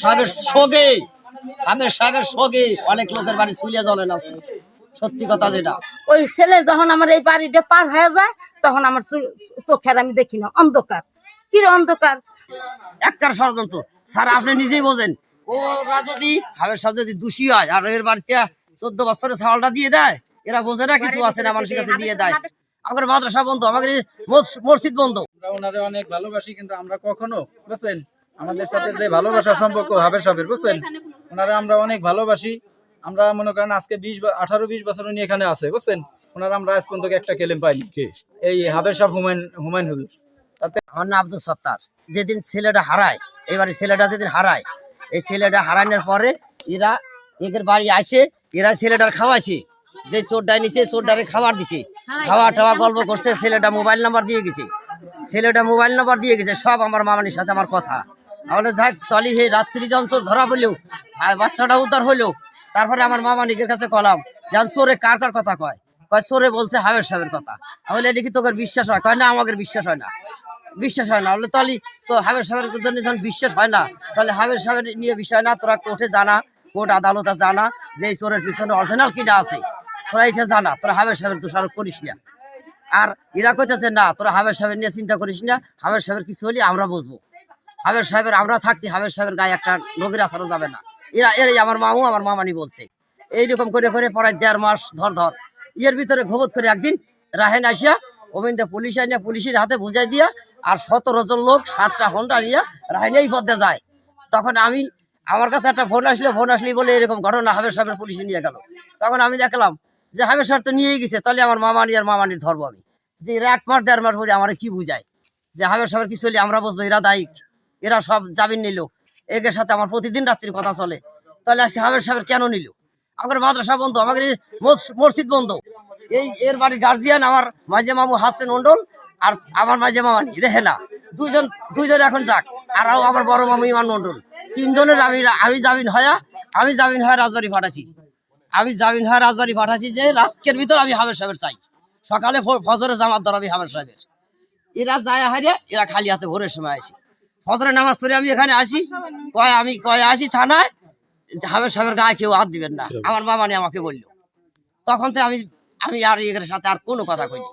সাহেবের শোকে সাহেবের শোকে অনেক লোকের বাড়ি চুলিয়া জ্বলে না সত্যি কথা যেটা। ওই ছেলে যখন আমার এই বাড়িটা পার হয়ে যায় তখন আমার চোখের আমি দেখি না অন্ধকার। কি অন্ধকার? একবার ষড়যন্ত্র। স্যার আপনি নিজেই বোঝেন। ওরা যদি হাবের সাহেব যদি দোষী হয় আর এর বাড়িতে চোদ্দ বছরের ছাওয়ালটা দিয়ে দেয় এরা বোঝে না কিছু আছে না মানুষের কাছে দিয়ে দেয়। আমাদের মাদ্রাসা বন্ধ আমাদের মসজিদ বন্ধ। আমরা ওনারে অনেক ভালোবাসি কিন্তু আমরা কখনো বুঝছেন? আমাদের সাথে যে ভালোবাসার সম্পর্ক হাবের সাবের বুঝছেন? ওনারা আমরা অনেক ভালোবাসি। আমরা মনে করেন আজকে বিশ আঠারো বিশ বছর উনি এখানে আছে বুঝছেন? ওনারা আমরা আজ পর্যন্ত একটা কেলেম পাইনি। এই হাবের সাহেব হুমায়ুন হুমায়ুন হুজুর। তাতে আমার নাম আব্দুল সত্তার। যেদিন ছেলেটা হারায় এবারে ছেলেটা যেদিন হারায় এই ছেলেটা হারানোর পরে এরা এদের বাড়ি আসে এরা ছেলেটার খাওয়াইছে। যে চোরটায় নিছে চোরটারে খাবার দিছে। খাওয়া টাওয়া গল্প করছে ছেলেটা মোবাইল নাম্বার দিয়ে গেছে। ছেলেটা মোবাইল নাম্বার দিয়ে গেছে সব আমার মামানির সাথে আমার কথা। আমাদের যাক তলি হে রাত্রি যখন চোর ধরা পড়লেও বাচ্চাটা উদ্ধার হইলেও তারপরে আমার মামানিকের কাছে কলাম যেমন চোরে কার কার কথা কয়? কয় চোরে বলছে হাবের সাহেবের কথা। তাহলে এটা কি তোকে বিশ্বাস হয়? কয়, না, আমাদের বিশ্বাস হয় না। বিশ্বাস হয় না। বলে, তাহলে তো হাবের সাহেবের জন্য যখন বিশ্বাস হয় না, তাহলে হাবের সাহেবের নিয়ে বিষয় না, তোরা কোর্টে জানা, কোর্ট আদালতে জানা যে এই চোরের পিছনে অরিজিনাল কিনা আছে। তোরা এটা জানা, তোরা হাবের সাহেবের দোষারোপ করিস না। আর এরা কইতেছে, না, তোরা হাবের সাহেবের নিয়ে চিন্তা করিস না, হাবের সাহেবের কিছু হলে আমরা বুঝব। হাবের সাহেবের, আমরা থাকতে হাবের সাহেবের গায়ে একটা নগর আসারও যাবে না। এরা, এরাই আমার মামু, আমার মামানি বলছে। এইরকম করে করে পড়ায় দেড় মাস ধর ধর। ইয়ের ভিতরে ঘবত করে একদিন রাহেন আসিয়া ওমেন্দে পুলিশ আনিয়া পুলিশের হাতে বুঝাই দিয়া আর সতেরো জন লোক সাতটা ঘণ্টা নিয়ে রাহেন এই পথে যায়। তখন আমি, আমার কাছে একটা ফোন আসলে, ফোন আসলেই বলে এরকম ঘটনা হাবের সাহেবের পুলিশে নিয়ে গেল। তখন আমি দেখলাম যে হাবের সাহেব তো নিয়েই গেছে, তাহলে আমার মামানি আর মামানির ধরবো আমি। যে এরা এক মাস, দেড় মাস পরে আমার কি বুঝায়? যে হাবের সাহেবের কিছু হলে আমরা বুঝব, এরা দায়িক এরা সব জামিন নিল। এদের সাথে আমার প্রতিদিন রাত্রির কথা চলে। তাহলে আজকে হাবের সাহেবের কেন নিল? আমাদের মাদ্রাসা বন্ধ, আমাদের মসজিদ বন্ধ। এই এর বাড়ির গার্জিয়ান আমার মাঝে মামু হাসেন মন্ডল আর আমার মাঝে মামানি রেহেনা। দুইজন দুইজন এখন যাক, আর আমার বড় মামু ইমান মন্ডল তিনজনের আমি আমি জামিন হয়া আমি জামিন হয়ে রাজবাড়ি পাঠাছি আমি জামিন হয়ে রাজবাড়ি পাঠাছি যে রাতের ভিতর আমি হাবের সাহেবের চাই। সকালে ফ- ফজরের জামাত ধর আমি হাবের সাহেবের। এরা যায় হারিয়ে এরা খালি হাতে ভোরের সময় আসি ফজরের নামাজ পড়ে আমি এখানে আসি। কয় আমি কয় আসি থানায় হাবের সাহেবের গায়ে কেউ হাত দিবেন না। আমার মামা নিয়ে আমাকে বলল। তখন তো আমি আমি আর এদের সাথে আর কোনো কথা কইনি।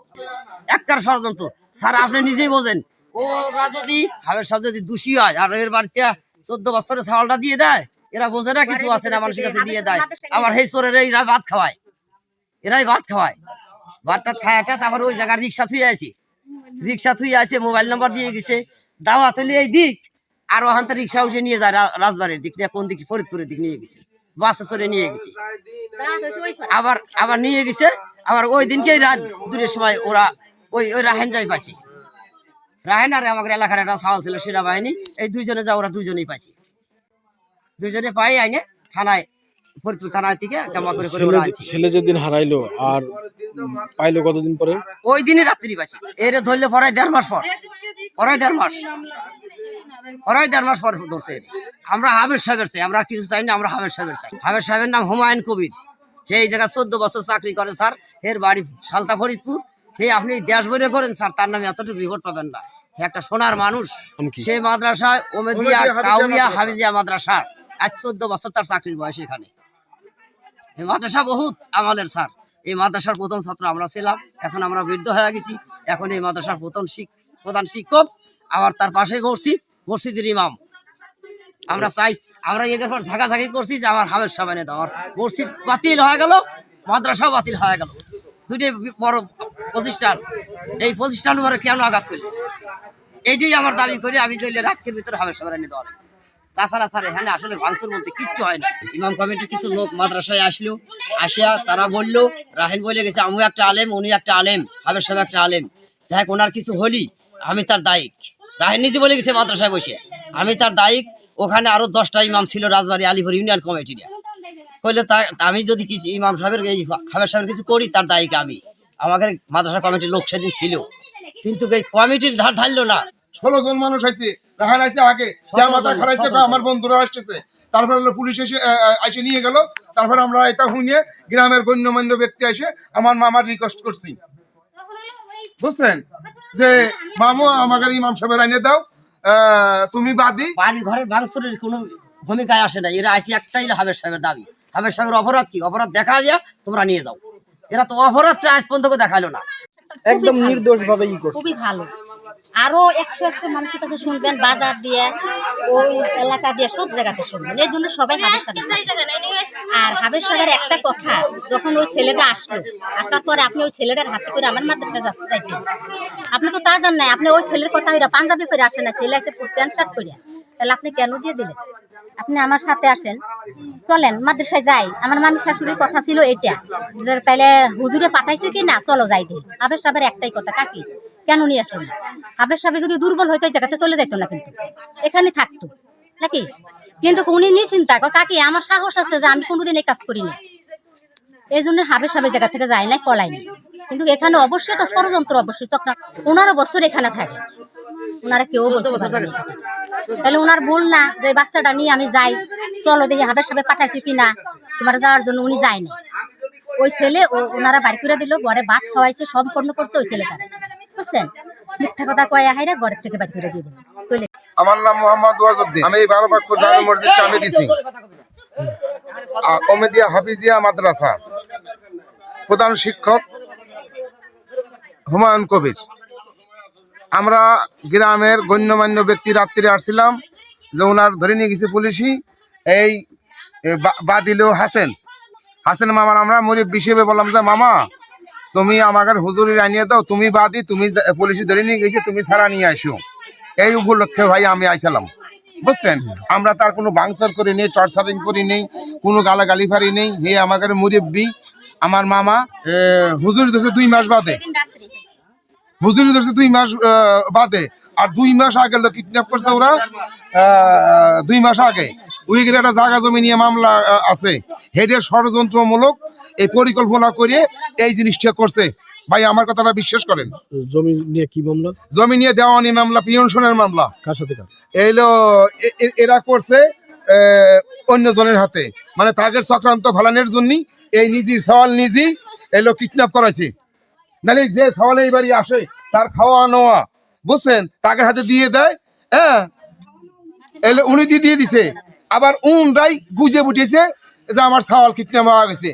একবার ষড়যন্ত্র। স্যার আপনি নিজেই বোঝেন। ওরা যদি হাবের সাহেব যদি দোষী হয় আর এর বাড়িতে চোদ্দ বছরের ছাওয়ালটা দিয়ে দেয় এরা বোঝে না কিছু আছে না মানুষের কাছে দিয়ে দেয়। আবার সেই চোরের এরা ভাত খাওয়ায়। এরাই ভাত খাওয়ায়। ভাতটা খায়াটা তারপর ওই জায়গায় রিক্সা থুয়ে আছে রিক্সা থুয়ে আছে মোবাইল নাম্বার দিয়ে গেছে। দাওয়া তুলে এই দিক, আর ওখান থেকে রিক্সা উঠে নিয়ে যায় রাজবাড়ির দিক কোন দিক, ফরিদপুরের দিক নিয়ে গেছে। বাসে চড়ে নিয়ে গেছে। আবার আবার নিয়ে গেছে, আবার ওই দিনকেই রাত দূরের সময় ওরা ওই ওই রাহেন যাই পাচ্ছি রাহেন আর আমাদের এলাকার একটা সাওয়াল ছিল, সেনাবাহিনী, এই দুইজনে যা, ওরা দুইজনেই পাচ্ছি দুইজনে পাই আইনে থানায় ফরিদপুর থানায় থেকে জমা করে করে ওরা ছেলে ছেলে যেদিন হারাইলো আর পাইলো কতদিন পরে? ওই দিনই রাত্রি পাচ্ছি এরে ধরলে পরে দেড় মাস পর। পরে দেড় মাস। পরে দেড় মাস পর ধরছে আমরা হাবের সাহেবের চাই আমরা কিছু চাই না আমরা হাবের সাহেবের চাই। হাবের সাহেবের নাম হুমায়ুন কবির। হে এই জায়গা চোদ্দ বছর চাকরি করে স্যার। এর বাড়ি সালতা ফরিদপুর। হে আপনি দেশ বইরে করেন স্যার তার নামে এতটুকু রিপোর্ট পাবেন না। হে একটা সোনার মানুষ। সেই মাদ্রাসায় ওমেদিয়া কাউমিয়া হাফিজিয়া মাদ্রাসা আজ চোদ্দ বছর তার চাকরির বয়স এখানে। এই মাদ্রাসা বহুত আমাদের স্যার। এই মাদ্রাসার প্রথম ছাত্র আমরা ছিলাম, এখন আমরা বৃদ্ধ হয়ে গেছি। এখন এই মাদ্রাসার প্রথম শিক, প্রধান শিক্ষক, আবার তার পাশে মসজিদ, মসজিদের ইমাম। আমরা চাই, আমরা এগের পর ঝাঁকাঝাঁকি করছি যে আমার হামের সামনে দাও আমার মসজিদ বাতিল হয়ে গেল, মাদ্রাসাও বাতিল হয়ে গেল। দুইটাই বড় প্রতিষ্ঠান। এই প্রতিষ্ঠান উপরে কেন আঘাত করলি? এইটাই আমার দাবি করি, আমি চলে রাত্রের ভিতরে হামের সামনে দেওয়া। তাছাড়া স্যার, এখানে আসলে ভাঙচুর বলতে কিচ্ছু হয় না। ইমাম কমিটির কিছু লোক মাদ্রাসায় আসলো, আসিয়া তারা বলল রাহেন বলে গেছে আমি একটা আলেম উনি একটা আলেম হাবের সাহেব একটা আলেম। যাই হোক, ওনার কিছু হলি, আমি তার দায়িক। রাহেন নিজে বলে গেছে মাদ্রাসায় বসে। আমি তার দায়িক, ওখানে আরও দশটা ইমাম ছিল রাজবাড়ি আলিপুর ইউনিয়ন কমিটির। কইলে, তা, আমি যদি কিছু ইমাম সাহেবের, এই হাবের সাহেবের কিছু করি, তার দায়িক আমি। আমাদের মাদ্রাসা কমিটির লোক সেদিন ছিল। কিন্তু কমিটির ধার ধারলো না। ষোলো জন মানুষ আইছে। রাহান আইছে আগে সতেরো মাথা খারাইছে আমার বন্ধুরা আসতেছে। তারপর হলো পুলিশ এসে নিয়ে গেল। তারপর আমরা এটা শুনিয়ে গ্রামের গণ্যমান্য ব্যক্তি এসে আমার মামার রিকোয়েস্ট করছি। বুঝলেন? যে মামু আমাকে ইমাম সাহেবের আইনে দাও। আহ, তুমি বাদী। বাড়ি ঘরের ভাঙচুরের কোনো ভূমিকায় আসে না। এরা আসি একটাই হাবের সাহেবের দাবি। হাবের সাহেবের অপরাধ কি? অপরাধ দেখা দিয়া তোমরা নিয়ে যাও। এরা তো অপরাধটা আজ পর্যন্ত দেখাল না। একদম নির্দোষ ভাবে ই করছে। খুবই ভালো। আরও একশো একশো মানুষের কাছে শুনবেন বাজার দিয়ে ওই এলাকা দিয়ে সব জায়গাতে শুনবেন। এই জন্য সবাই হাবের আর হাবের সাহেবের একটা কথা যখন ওই ছেলেটা আসলো আসার পরে আপনি ওই ছেলেটার হাতে করে আমার মাদ্রাসা যাইতেন আপনি তো তা জান নাই আপনি ওই ছেলের কথা ওইরা পাঞ্জাবি করে আসেন না ছেলে এসে প্যান্ট শার্ট করে তাহলে আপনি কেন দিয়ে দিলেন? আপনি আমার সাথে আসেন। চলেন মাদ্রাসায় যাই। আমার মামি শাশুড়ির কথা ছিল এটা তাহলে হুজুরে পাঠাইছে কি না চলো যাই দিই হাবের সাহেবের একটাই কথা কাকি। কেন নিয়ে আসলো না? হাবের সাহেব যদি দুর্বল হইতো জায়গাতে চলে যাইতো না কিন্তু। এখানে থাকতো। নাকি? কিন্তু উনি নিয়ে চিন্তা কাকি, আমার সাহস আছে যে আমি কোনোদিন এই কাজ করি না। এই জন্য হাবের সাহেবের জায়গা থেকে যায় নাই পলাইনি কিন্তু এখানে অবশ্যই একটা ষড়যন্ত্র অবশ্যই। চক্র পনেরো বছর এখানে থাকে। ওনারা কেউ বলতে তাহলে ওনার বল না যে বাচ্চাটা নিয়ে আমি যাই। চলো দেখি হাবের সাহেব পাঠাইছি কিনা। তোমার যাওয়ার জন্য উনি যায়নি। ওই ছেলে ওনারা বাড়ি করে দিল, ঘরে ভাত খাওয়াইছে, সম্পন্ন করছে ওই ছেলেটা মিথ্যা কথা কয়া হাইরা ঘরের থেকে বাড়ি করে দিয়ে আমার নাম মোহাম্মদ ওয়াজউদ্দিন আমি বারো মসজিদ চাবি দিছি। হাফিজিয়া মাদ্রাসা। প্রধান শিক্ষক হুমায়ুন কবির। আমরা গ্রামের গণ্যমান্য ব্যক্তি রাত্রে আসছিলাম যে ওনার ধরে নিয়ে গেছে পুলিশই এই বাদিল হাসেন। হাসেন মামার আমরা মুরিব হিসেবে বললাম যে, মামা তুমি আমাকে হুজুরি আনিয়ে দাও, তুমি বাদি তুমি পুলিশে ধরে নিয়ে গেছে, তুমি ছাড়া নিয়ে আসো। এই উপলক্ষে ভাই আমি আইসালাম। বুঝছেন? আমরা তার কোনো বাংসার করি নেই টর্চারিং করি নেই, কোনো গালাগালি ফারি নেই। হে আমাকে মুরব্বী, আমার মামা হুজুরি ধরছে দুই মাস বাদে। হুজুরি ধরছে দুই মাস বাদে। আর দুই মাস আগে তো কিডন্যাপ করছে ওরা দুই মাস আগে। উইগের একটা জায়গা জমি নিয়ে মামলা আছে। হেডের ষড়যন্ত্রমূলক এই পরিকল্পনা করে এই জিনিসটা করছে। ভাই আমার কথাটা বিশ্বাস করেন। জমি নিয়ে কি মামলা? জমি নিয়ে দেওয়ানি মামলা পিয়নশনের মামলা। কার সাথে কার? এইলো এরা করছে অন্যজনের হাতে। মানে তাদের চক্রান্ত ফালানোর জন্য এই নিজের সওয়াল নিজেই এলো কিডন্যাপ করাইছে। নালে যে সওয়াল এই বাড়ি আসে তার খাওয়া নেওয়া বুঝছেন? তাদের হাতে দিয়ে দেয় হ্যাঁ? এলে উনি দিয়ে দিয়ে দিছে। আবার উনরাই গুজে বুঝেছে যে আমার সওয়াল কিডন্যাপ হওয়া গেছে।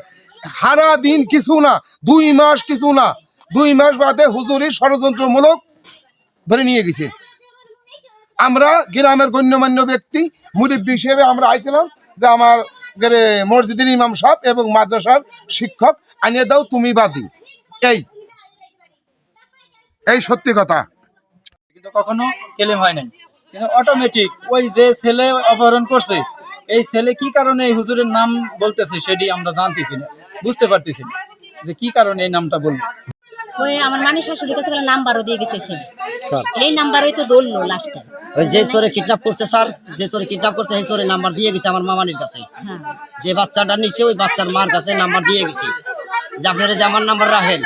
সারা দিন কিছু না, দুই মাস কিছু না, দুই মাস বাদে হুজুরি ষড়যন্ত্রমূলক ধরে নিয়ে গেছে। আমরা গ্রামের গণ্যমান্য ব্যক্তি, মুরব্বী হিসেবে আমরা আইছিলাম যে আমার মসজিদের ইমাম সাহেব এবং মাদ্রাসার শিক্ষক আনিয়ে দাও তুমি বাদি। এই এই সত্যি কথা। কখনো ক্লেম হয় নাই। কিন্তু অটোমেটিক ওই যে ছেলে অপহরণ করছে, এই ছেলে কি কারণে এই হুজুরের নাম বলতেছে সেটি আমরা জানতেছি না। বুঝতে পারতেছি যে কি কারণে এই নামটা বলব ওই আমার মামি শাশুড়ি কাছে নাম্বারও দিয়ে গেছে কার? এই নাম্বারই তো দৌড়লো লাস্টে ওই যে চোরে কিডন্যাপ করছে স্যার যে চোরে কিডন্যাপ করছে সেই চোরে নাম্বার দিয়ে গেছে আমার মামানির কাছে। হ্যাঁ। যে বাচ্চাটা নিচে ওই বাচ্চার মার কাছে নাম্বার দিয়ে গেছি। যে আপনারা যে আমার নাম্বার রাখেন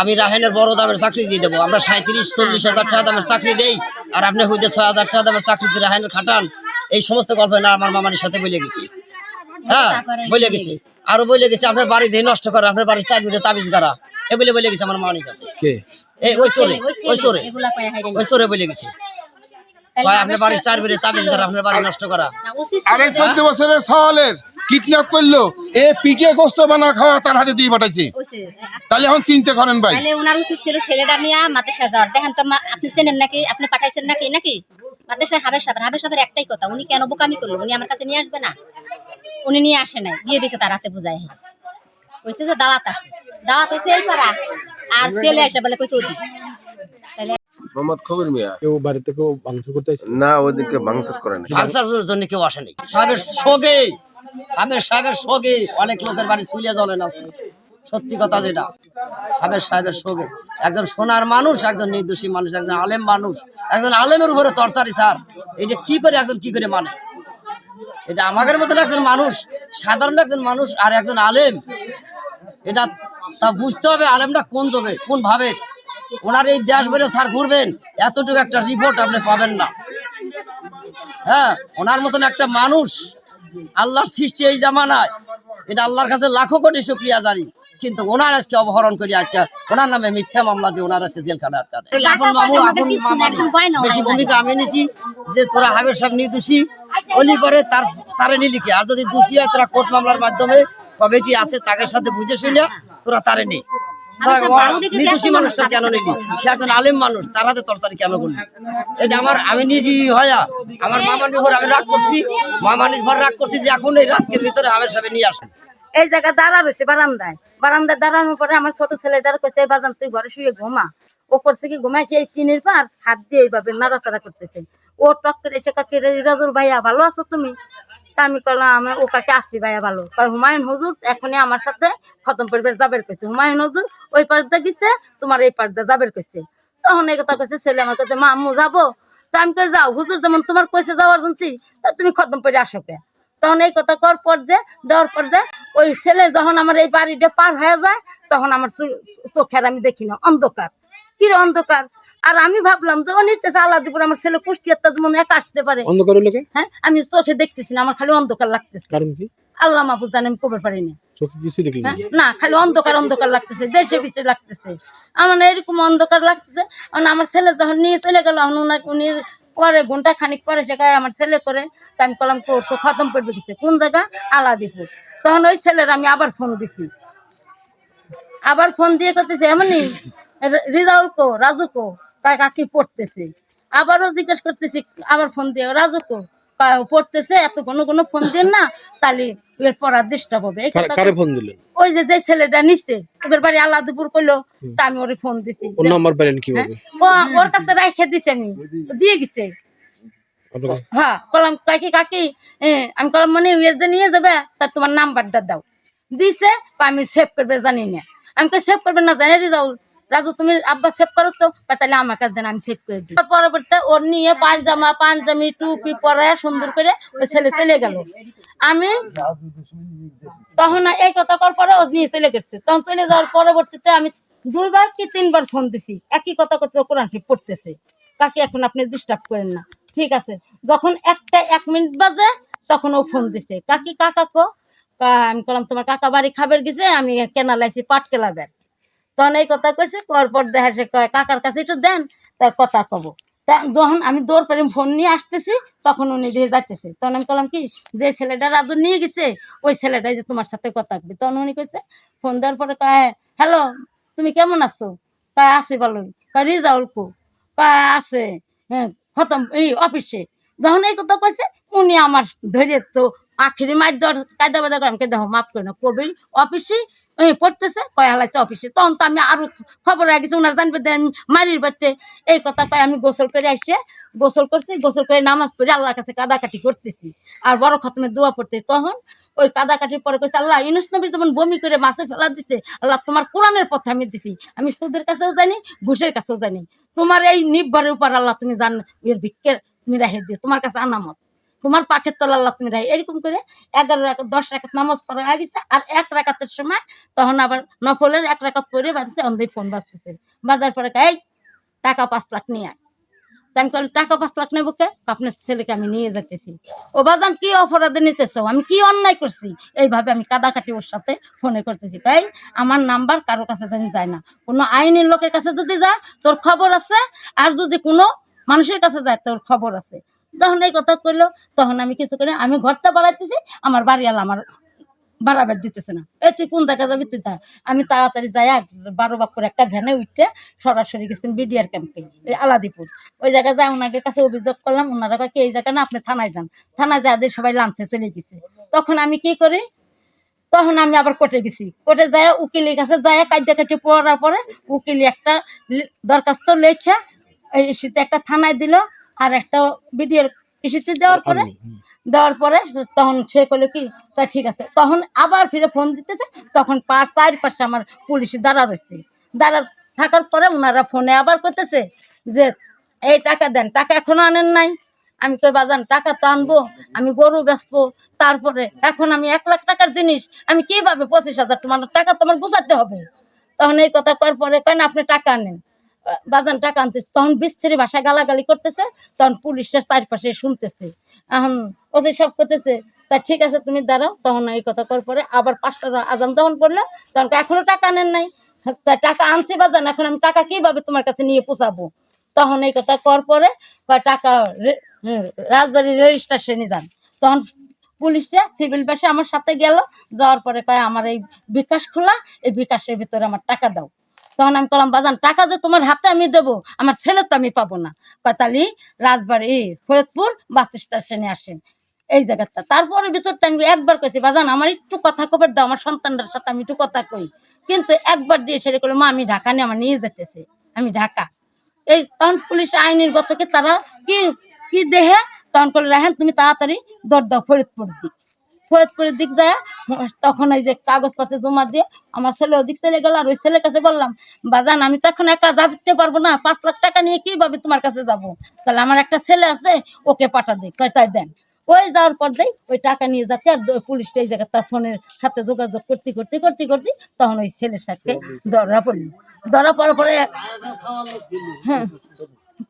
আমি রাহেনের বড় দামের চাকরি দিয়ে দেবো। আমরা সাঁত্রিশ চল্লিশ হাজার টাকা দামের চাকরি দেই আর আপনি হইতে ছয় হাজার টাকা দামের চাকরি দিয়ে রাহেনের খাটান। এই সমস্ত গল্প না আমার মামানির সাথে বলে গেছি। হ্যাঁ বলে গেছি। আরও বলে গেছি আপনার বাড়ি দিয়ে নষ্ট করা আপনার বাড়ির চার মিনিটে তাবিজ করা এগুলো বলে গেছে আমার মামানির কাছে কে? এই ওই চোরে ওই চোরে এগুলা কয়ে হাইরে ওই চোরে বলে গেছে। ভাই আপনার বাড়ির চার মিনিটে তাবিজ করা আপনার বাড়ি নষ্ট করা। আর চোদ্দ বছরের সওয়ালের কিডন্যাপ করল এ পিঠে গোস্ত বানা খাওয়া তার হাতে দিয়ে পাঠাইছে। তাহলে এখন চিন্তা করেন ভাই। তাহলে ওনার উচিত ছিল ছেলেটা নিয়ে মাদ্রাসা যাওয়ার। দেখেন তো আপনি চেনেন নাকি? আপনি পাঠাইছেন নাকি? নাকি? মাদ্রাসায় হাবের সাহেব হাবের সাহেবের একটাই কথা উনি কেন বোকামি করল? উনি আমার কাছে নিয়ে আসবে না? উনি নিয়ে আসে নাই দিয়ে দিছে তার হাতে বুঝাই কইছে যে দাওয়াত আছে। দাওয়াত হয়েছে এই পাড়া। আর ছেলে এসে বলে কইছে ওদিক। তাহলে মোহাম্মদ খবির মিয়া। কেউ বাড়িতে কেউ ভাঙচুর করতে না ওদিকে ভাঙচুর করে না ভাগসার জন্য কেউ আসেনি সাহেবের শোকে আমের সাহেবের শোকে অনেক লোকের বাড়ি চুলিয়া আছে সত্যি কথা যেটা। সাহেবের শোকে একজন সোনার মানুষ একজন নির্দোষী মানুষ একজন আলেম মানুষ। একজন আলেমের উপরে তরতারি স্যার। এটা কি করে একজন কি করে মানে? এটা আমাদের মতন একজন মানুষ, সাধারণ একজন মানুষ আর একজন আলেম। এটা তা বুঝতে হবে আলেমটা কোন যোগে, কোন ভাবে ওনার এই দেশ বেড়ে স্যার ঘুরবেন, এতটুকু একটা রিপোর্ট আপনি পাবেন না। হ্যাঁ ওনার মতন একটা মানুষ আল্লাহর সৃষ্টি এই জামানায়। এটা আল্লাহর কাছে লাখো কোটি শুক্রিয়া জানি কিন্তু ওনার আজকে অপহরণ করে আজকে ওনার নামে মিথ্যা মামলা দিয়ে ওনার আজকে জেলখানা আটকা দেয়। এখন মামু এখন বেশি ভূমিকা আমি নিছি যে তোরা হাবের সব নির্দোষী অলি পরে তার তারে নিলি কি? আর যদি দোষী হয় তোরা কোর্ট মামলার মাধ্যমে কমিটি আছে তাদের সাথে বুঝে শুনে তোরা তারে নেই তোরা মানুষের ভালো দেখে যে নির্দোষী মানুষটা কেন নিলি? সে একজন আলেম মানুষ তার হাতে তরতারি কেন করলি? এটা আমার আমি হয়া আমার মামানির উপর আমি রাগ করছি মামানির উপর রাগ করছি যে এখন এই রাতের ভিতরে হাবের সাহেব নিয়ে আসেন। এই জায়গায় দাঁড়া রয়েছে, বারান্দায়। বারান্দায় দাঁড়ানোর পরে আমার ছোট ছেলেটার কইছে, "এই বাজান তুই ঘরে শুয়ে ঘুমা। ও করছে কি, ঘুমায় সেই চিনির পার হাত দিয়ে এইভাবে নাড়াচাড়া করতেছে। ও টক করে এসে কাকে রাজুর ভাইয়া, ভালো আছো তুমি? তা আমি কলাম ও কাকে আসি ভাইয়া, ভালো। কয়, হুমায়ুন হুজুর, এখনই আমার সাথে খতম পরিবেশ যাবের কইছে হুমায়ুন হুজুর ওই পার্দা গেছে, তোমার এই পার্দা যাবের কইছে তখন এই কথা কইছে, ছেলে আমার কাছে মা যাব? তা আমি যাও, হুজুর যেমন তোমার কইছে, যাওয়ার জন্য তা তুমি খতম করে আসো কে? তখন এই কথা কর পর দে দেওয়ার পর দে ওই ছেলে যখন আমার এই বাড়িটা পার হয়ে যায় তখন আমার চোখের আমি দেখি না অন্ধকার। কি অন্ধকার? আর আমি ভাবলাম যে ও নিতেছে আলাদিপুর আমার ছেলে কুষ্টিয়ার তাজ মনে একা আসতে পারে। অন্ধকার লোকে হ্যাঁ আমি চোখে দেখতেছি না আমার খালি অন্ধকার লাগতেছে। কারণ কি? আল্লাহ মাহবুব জানে আমি কবে পারি না চোখে কিছু দেখলি না? হ্যাঁ? না খালি অন্ধকার অন্ধকার লাগতেছে দেশে ভিতরে লাগতেছে। আমার এরকম অন্ধকার লাগতেছে আমার ছেলে যখন নিয়ে চলে গেল উনি পরে ঘণ্টা খানিক পরে সেখানে আমার ছেলে করে তাই আমি কলাম তো খতম করবে দিছে কোন জায়গা? আলাদিপুর তখন ওই ছেলের আমি আবার ফোন দিছি। আবার ফোন দিয়ে করতেছে এমনি রিজাউল কো, রাজু কো? তাই কাকি পড়তেছে। আবারও জিজ্ঞেস করতেছি, আবার ফোন দিয়ে, রাজু কো? পড়তেছে, এত কোনো কোনো ফোন দেন না তাহলে এর পড়ার ডিস্টার্ব হবে কারে- ফোন দিলেন? ওই যে যে ছেলেটা ওদের বাড়ি আল্লাহপুর করল তা আমি ওরে ফোন দিছি। ওর নাম্বার পেলেন হ্যাঁ? কীভাবে ও ওর কাছে রাইখে দিছে আমি। দিয়ে গেছে। হ্যাঁ কলাম কাকি কাকি আমি কলাম মানে ইয়ে নিয়ে যাবে তা তোমার নাম্বারটা দাও। দিছে আমি সেভ করবে জানি না। আমি কে সেভ করবে না জানি যাও রাজু, তুমি আব্বা সেভ করো তো? তাহলে আমার কাছে দেন, আমি সেভ করে দিই। পরবর্তীতে ওর নিয়ে পায়জামা পাঞ্জামি টুপি পরে সুন্দর করে ওই ছেলে চলে গেল। আমি তখন এই কথা কর পরে ও নিয়ে চলে গেছে। তখন চলে যাওয়ার পরবর্তীতে আমি দুইবার কি তিনবার ফোন দিছি। একই কথা কথা কোরআন শরীফ পড়তেছে। কাকে এখন আপনি ডিস্টার্ব করেন না। ঠিক আছে? যখন একটা এক মিনিট বাজে, তখন ও ফোন দিছে। কাকি, কাকা কো? কা, আমি বললাম তোমার কাকা বাড়ি খাবার গেছে, আমি কেনা লাইছি পাট কেলা দেন তখন এই কথা কইছে পর দেখা সে কয়, কাকার কাছে একটু দেন, তার কথা কব। তা যখন আমি দৌড় পারি ফোন নিয়ে আসতেছি, তখন উনি দিয়ে যাইতেছে তখন আমি বললাম কি, যে ছেলেটা রাজু নিয়ে গেছে, ওই ছেলেটাই যে তোমার সাথে কথা কবে তখন উনি কইছে, ফোন দেওয়ার পরে কয় হ্যালো, তুমি কেমন আছো? কয়, আছি বলো কয়, রিজাউল কো? কয়, আছে হ্যাঁ খতম, এই অফিসে। যখন এই কথা কইছে, উনি আমার ধরে তো আখিরি মার দেওয়ার কায়দা বাদা করে আমাকে দেখো, মাফ করে না কবি অফিসে পড়তেছে, কয় হালাইতে অফিসে। তখন তো আমি আরও খবর আগে ওনার জানবে আমি মারির বাচ্চে। এই কথা কয়, আমি গোসল করে আসে গোসল করছি, গোসল করে নামাজ পড়ে আল্লাহর কাছে কাদাকাটি করতেছি। আর বড় খতমের দোয়া পড়তে, তখন ওই কাদাকাটির পরে কইছে, আল্লাহ ইউনুস নবী যেমন বমি করে মাছে ফেলা দিতে আল্লাহ, তোমার কোরআনের পথে আমি দিছি। আমি সুদের কাছেও জানি, ঘুষের কাছেও জানি। তোমার এই নিব্বরের উপর আল্লাহ, তুমি জান, এর ভিক্ষে তুমি রেখে দিও, তোমার কাছে আনামত। তোমার পাখের তলা আল্লাহ তুমি রাখি এরকম করে এগারো রাখাত দশ রাখাত নামাজ পড়া হয়ে গেছে, আর এক রাখাতের সময় তখন আবার নফলের এক রাখাত পরে বাড়িতে অন্ধেই ফোন বাজতেছে। বাজার পরে এই, টাকা পাঁচ লাখ নিয়ে আয়। আমি বললাম টাকা পাঁচ লাখ নেব কে? আপনার ছেলেকে আমি নিয়ে যেতেছি ও বাজান, কি অপরাধে নিতেছ? আমি কি অন্যায় করছি? এইভাবে আমি কাদাকাটি ওর সাথে ফোনে করতেছি। তাই আমার নাম্বার কারও কাছে জানি যায় না। কোনো আইনের লোকের কাছে যদি যায়, তোর খবর আছে। আর যদি কোনো মানুষের কাছে যায়, তোর খবর আছে। যখন এই কথা করল তখন আমি কিছু করি আমি ঘরটা বাড়াইতেছি, আমার বাড়িওয়ালা আমার বাড়াবার দিতেছে না। এই তুই কোন জায়গায় যাবি, তুই যা। আমি তাড়াতাড়ি যাই বারো বাক করে একটা ভ্যানে উঠতে সরাসরি গেছেন বিডিআর ক্যাম্পে, এই আলাদিপুর। ওই জায়গায় যাই ওনাদের কাছে অভিযোগ করলাম ওনারা কয়, কি, এই জায়গা না, আপনি থানায় যান। থানায় যা দিয়ে সবাই লাঞ্চে চলে গেছে। তখন আমি কি করি, তখন আমি আবার কোর্টে গেছি। কোর্টে যায় উকিলের কাছে যায় কাজা কাটি পড়ার পরে উকিল একটা দরখাস্ত লেখা ইস্যুতে একটা থানায় দিল আর একটা বিডিআর ইস্যুতে দেওয়ার পরে দেওয়ার পরে তখন সে করল কি তা ঠিক আছে। তখন আবার ফিরে ফোন দিতেছে তখন পাঁচ চারপাশে আমার পুলিশে দাঁড়া রয়েছে। দাঁড়া থাকার পরে ওনারা ফোনে আবার করতেছে যে এই টাকা দেন টাকা এখনও আনেন নাই। আমি তো বাজান টাকা তো আনব আমি গরু বেচবো। তারপরে এখন আমি এক লাখ টাকার জিনিস আমি কীভাবে পঁচিশ হাজার তোমার টাকা তোমার বোঝাতে হবে? তখন এই কথা করার পরে কেন আপনি টাকা আনেন। বাজান টাকা আনতে তখন বিস্তারি ভাষায় গালাগালি করতেছে, তখন পুলিশের চারপাশে শুনতেছে। এখন ওদের সব করতেছে, তা ঠিক আছে, তুমি দাঁড়াও, তখন এই কথা কর পরে আবার পাঁচটা আজান তখন পড়ল, তখন এখনও টাকা নেন নাই? তা টাকা আনছি বাজান, এখন আমি টাকা কীভাবে তোমার কাছে নিয়ে পোষাবো তখন এই কথা কর পরে টাকা রাজবাড়ির রেল যান। তখন পুলিশে সিভিল বাসে আমার সাথে গেল, যাওয়ার পরে কয়, আমার এই বিকাশ খোলা, এই বিকাশের ভিতরে আমার টাকা দাও। তখন আমি বললাম বাজান, টাকা যে তোমার হাতে আমি দেবো, আমার ছেলে তো আমি পাবো না। পাতালি রাজবাড়ি, ফরিদপুর, বাস স্টেশনে আসেন। এই জায়গাটা। তারপরে ভিতর আমি একবার কইছি, বাজান, আমার একটু কথা কবার দাও, আমার সন্তানদের সাথে আমি একটু কথা কই। কিন্তু একবার দিয়ে সেরে করল মা, আমি ঢাকা নিয়ে আমার নিয়ে যেতেছে, আমি ঢাকা। এই তখন পুলিশ আইনের গতকে তারা কি কি দেহে? তখন করল রাহেন, তুমি তাড়াতাড়ি দৌড় দাও ফরিদপুর দিক। ফরিদপুরের দিক যায় তখন ওই যে কাগজপত্র জমা দিয়ে আমার ছেলে ওদিক চলে গেল আর ওই ছেলের কাছে বললাম বাজান আমি তো এখন একা যাতে পারব না পাঁচ লাখ টাকা নিয়ে কীভাবে তোমার কাছে যাব? তাহলে আমার একটা ছেলে আছে ওকে পাঠা দিই কয় তাই দেন। ওই যাওয়ার পর দেই ওই টাকা নিয়ে যাচ্ছে আর পুলিশ এই জায়গায় তার ফোনের সাথে যোগাযোগ করতে করতে করতে করতে তখন ওই ছেলের সাথে ধরা পড়ল। ধরা পড়ার পরে হ্যাঁ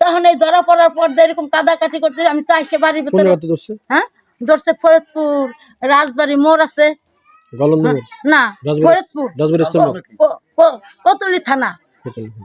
তখন এই ধরা পড়ার পর দিয়ে এরকম কাদাকাটি করতে আমি তো এসে বাড়ির ভিতরে হ্যাঁ? ধরছে ফরিদপুর রাজবাড়ি মোড় আছে। না ফরিদপুর। কতুলি থানা।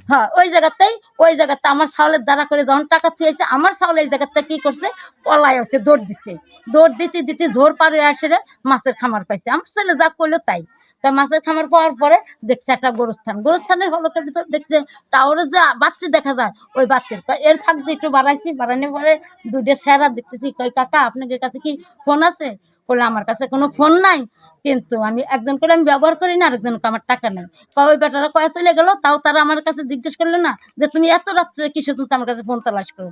হ্যাঁ ওই জায়গাতেই ওই জায়গাতে আমার ছাগলের দ্বারা করে যখন টাকা থুয়েছে আমার ছাউল এই জায়গাতে কি করছে? পলাই আছে দৌড় দিতে। দৌড় দিতে দিতে ঝোর পারে আসে রে, মাছের খামার পাইছে। আমার ছেলে যা করল তাই। তা মাছের খামার পাওয়ার পরে দেখছে একটা গরুস্থান। গরুস্থানের হলকের ভিতর দেখছে টাওয়ারে যে বাচ্চি দেখা যায়, ওই বাচ্চির। এর ফাঁক দিয়ে একটু বাড়াইছি বাড়ানোর পরে দুটো স্যারা দেখতেছি কই কাকা, আপনাদের কাছে কি ফোন আছে? বলে, আমার কাছে কোনো ফোন নাই, কিন্তু আমি একজন করে আমি ব্যবহার করি না, আরেকজনকে আমার টাকা নেই। ওই বেটারা কয়ে চলে গেল, তাও তারা আমার কাছে জিজ্ঞেস করল না যে তুমি এত রাত্রে কিসে তুমি আমার কাছে ফোন তালাশ করো?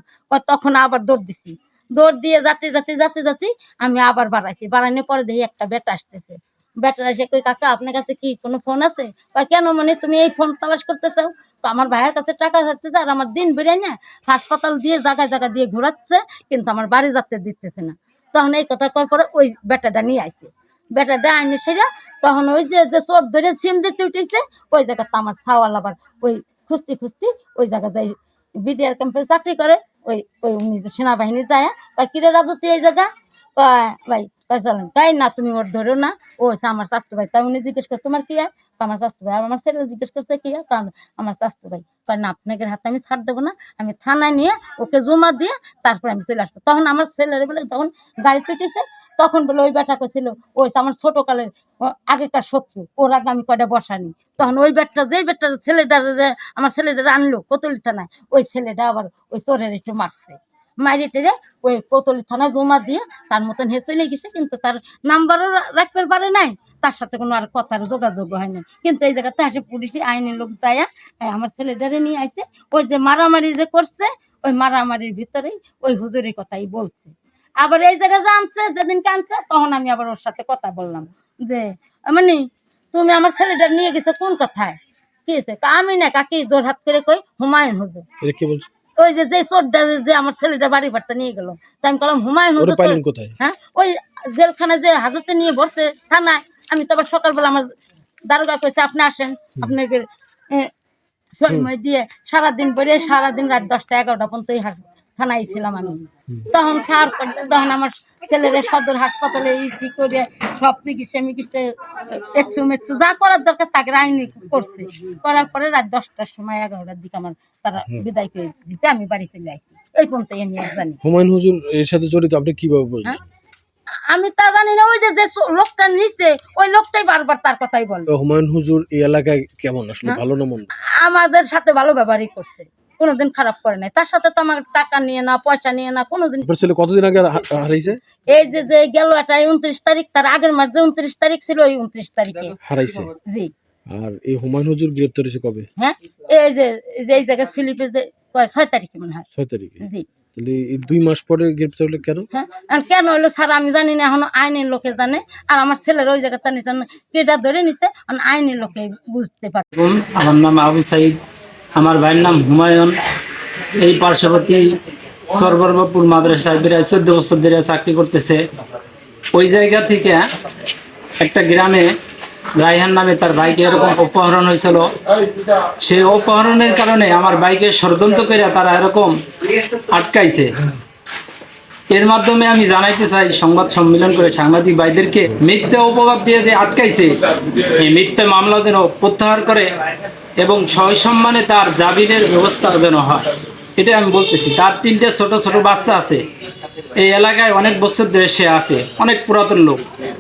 তখন আবার দৌড় দিছি। দৌড় দিয়ে যাতে যাতে যাতে যাতে আমি আবার বাড়াইছি। বাড়ানোর পরে দেখি একটা বেটা আসতেছে। বেটা এসে কই, কাকা, আপনার কাছে কি কোনো ফোন আছে? কয়, কেন মানে তুমি এই ফোন তালাশ করতে চাও তো আমার ভাইয়ের কাছে টাকা যাচ্ছে আর আমার দিন বেরিয়ে না, হাসপাতাল দিয়ে জায়গায় জায়গা দিয়ে ঘোরাচ্ছে, কিন্তু আমার বাড়ি যাতে দিতেছে না। তখন এই কথা করার পরে ওই বেটাটা নিয়ে আসছে বেটাটা আইনে সেরা তখন ওই যে যে চোর ধরে সিম দিতে উঠেছে, ওই জায়গাতে আমার ছাওয়াল আবার ওই খুঁজতে খুঁজতে ওই জায়গা যাই বিডিআর ক্যাম্পে চাকরি করে, ওই ওই সেনাবাহিনী যায় বা কিরে রাজু, তুই এই জায়গা? ভাই কয় চলেন। তাই না, তুমি ওর ধরো না। ও আমার স্বাস্থ্য ভাই তাই উনি জিজ্ঞেস করে, তোমার কি হয়? আমার স্বাস্থ্য ভাই আমার ছেলে জিজ্ঞেস করছে, কি হয়? কারণ আমার স্বাস্থ্য ভাই না আপনাকে হাতে আমি ছাড় দেবো না। আমি থানায় নিয়ে ওকে জমা দিয়ে তারপরে আমি চলে আসতো তখন আমার ছেলের বলে তখন গাড়ি তুটেছে তখন বলে, ওই বেটা ছিল? ওই আমার ছোট কালের আগেকার শত্রু। ওর আগে আমি কয়টা বসানি তখন ওই বেটটা যেই বেটটা ছেলেটা যে, আমার ছেলেটা আনলো কোতলি থানায়, ওই ছেলেটা আবার ওই চোরের একটু মারছে। মারিয়ে টেরে ওই কোতলি থানায় জমা দিয়ে তার মতন হে চলে গেছে, কিন্তু তার নাম্বারও রাখতে পারে নাই। তার সাথে কোনো আর কথার যোগাযোগ হয় না কিন্তু এই জায়গাতে আসে পুলিশে আইনের লোক যায় আমার ছেলেটারে নিয়ে আইছে। ওই যে মারামারি যে করছে, ওই মারামারির ভিতরেই ওই হুজুরের কথাই বলছে। আবার এই জায়গায় জানছে, যেদিন কানছে, তখন আমি আবার ওর সাথে কথা বললাম। যে মানে তুমি আমার ছেলেটা নিয়ে গেছো কোন কথায়? কি আমি না কাকি জোর হাত করে কই, হুমায়ুন হুজুর। কি বলছে? ওই যে যে চোরটা যে আমার ছেলেটা বাড়ি ভাড়টা নিয়ে গেল। তাই আমি কলাম হুমায়ুন হ্যাঁ? ওই জেলখানায় যে হাজতে নিয়ে বসে থানায় আমি তো আবার সকালবেলা আমার দারোগা কইছে আপনি আসেন আপনাকে সময় দিয়ে সারাদিন পরে সারাদিন রাত দশটা এগারোটা পর্যন্ত থানায় ছিলাম আমি। তখন খাওয়ার পর তখন আমার ছেলেরা সদর হাসপাতালে কি করে সব চিকিৎসা মিকিৎসা একশো মেক্সো যা করার দরকার তাকে আইনি করছে। করার পরে রাত দশটার সময় এগারোটার দিকে আমার তারা বিদায় করে দিতে আমি বাড়ি চলে আসি। এই পর্যন্তই আমি জানি হুমায়ুন হুজুর এর সাথে জড়িত আপনি কীভাবে বুঝলেন হ্যাঁ? আমি তা জানি না ওই যে যে লোকটা নিচ্ছে ওই লোকটাই বারবার তার কথাই বলে। হুমায়ুন হুজুর এই এলাকায় কেমন? আসলে হ্যাঁ? ভালো না মন্দ? আমাদের সাথে ভালো ব্যবহারই করছে। কোনোদিন খারাপ করে নাই। তার সাথে তো আমার টাকা নিয়ে না পয়সা নিয়ে না কোনোদিন ছেলে কতদিন আগে হারাইছে? এই যে যে গেল এটা উনত্রিশ তারিখ তার আগের মাস যে উনত্রিশ তারিখ ছিল ওই উনত্রিশ তারিখে। হারাইছে? জি। আর এই হুমায়ুন হুজুর গ্রেপ্তার হয়েছে কবে? হ্যাঁ? এই যে এই যে এই জায়গায় স্লিপে যে কয় ছয় তারিখে মনে হয়। ছয় তারিখে? জি। তাহলে এই দুই মাস পরে গ্রেপ্তার হলে কেন? হ্যাঁ? কেন হলো? স্যার আমি জানি না এখনও আইনের লোকে জানে। আর আমার ছেলের ওই জায়গাটা নিচ্ছে কেটা ধরে নিচ্ছে আর আইনের লোকে বুঝতে পারে। আমার নাম আবু সাইদ। আমার ভাইয়ের নাম হুমায়ুন। এই পার্শ্ববর্তী সরবরবাপুর মাদ্রাসায় প্রায় চোদ্দ বছর ধরে চাকরি করতেছে। ওই জায়গা থেকে একটা গ্রামে রায়হান নামে তার বাইকে এরকম অপহরণ হয়েছিল। সেই অপহরণের কারণে আমার বাইকে ষড়যন্ত্র করে তারা এরকম আটকাইছে। এর মাধ্যমে আমি জানাইতে চাই, সংবাদ সম্মেলন করে সাংবাদিক ভাইদেরকে মিথ্যা অপবাদ দিয়ে যে আটকাইছে, এই মিথ্যা মামলা যেন প্রত্যাহার করে। এবং সসম্মানে তার জাবিনের ব্যবস্থা যেন হয়। এটা আমি বলতেছি। তার তিনটে ছোট ছোট বাচ্চা আছে। এই এলাকায় অনেক বছর ধরে সে আছে। অনেক পুরাতন লোক।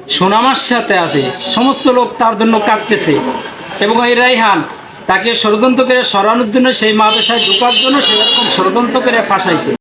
সোনামার সাথে আছে। সমস্ত লোক তার জন্য কাঁদতেছে। এবং এই রাইহান তাকে ষড়যন্ত্র করে সরানোর জন্য, সেই মাদ্রাসায় ঢোকার জন্য সেরকম ষড়যন্ত্র করে ফাঁসাইছে।